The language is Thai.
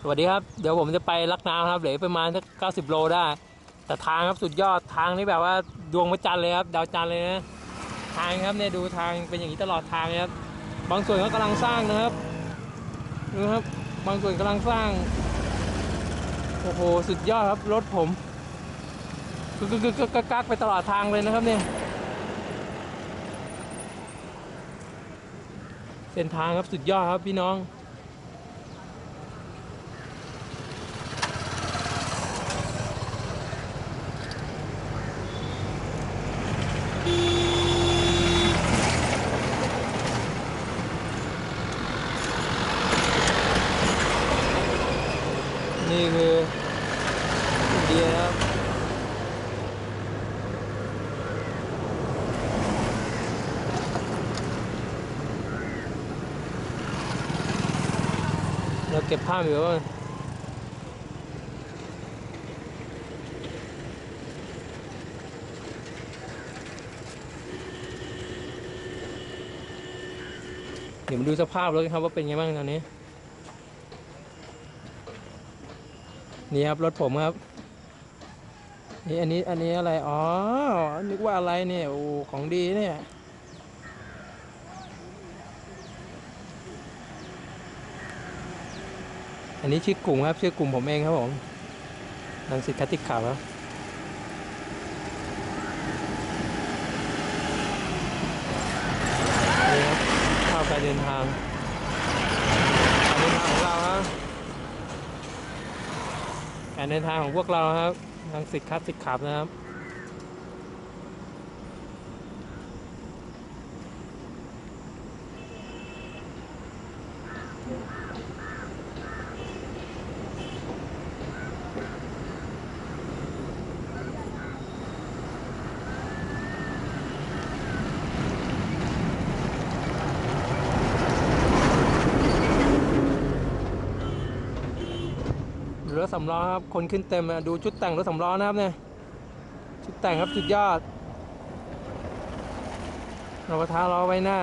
สวัสดีครับ เดี๋ยวผมจะไปลักน้ำครับเหลือประมาณสักเก้าสิบโลได้ แต่ทางครับสุดยอดทางนี่แบบว่าดวงพระจันทร์เลยครับ ดาวจันทร์เลยนะทางครับเนี่ยดูทางเป็นอย่างนี้ตลอดทางครับบางส่วนก็กำลังสร้างนะครับดูครับ บางส่วนกำลังสร้างโอ้โหสุดยอดครับรถผมกึกกึกกึกกึกกักไปตลอดทางเลยนะครับเนี่ยเส้นทางครับสุดยอดครับพี่น้อง นี่คืออินเดียครับเราเก็บภาพอยู่ว่าเดี๋ยวมาดูสภาพรถกันครับว่าเป็นไงบ้างตอนนี้ นี่ครับรถผมครับนี่อันนี้อันนี้อะไร อ๋อ นึกว่าอะไรเนี่ย โอ้ ของดีเนี่ยอันนี้ชื่อกลุ่มครับ ชื่อกลุ่มผมเองครับผมนังสิทธิ์คติข่าวครับนี่ครับภาพการเดินทางการเดินทางของเราครับ การเดินทางของพวกเราครับทางสิทธิ์คัดสิทธิ์ขับนะครับ รถสำล้อครับ คนขึ้นเต็มอะดูชุดแต่งรถสำล้อนะครับเนี่ยชุดแต่งครับสุดยอดเราประทาล้อไว้หน้า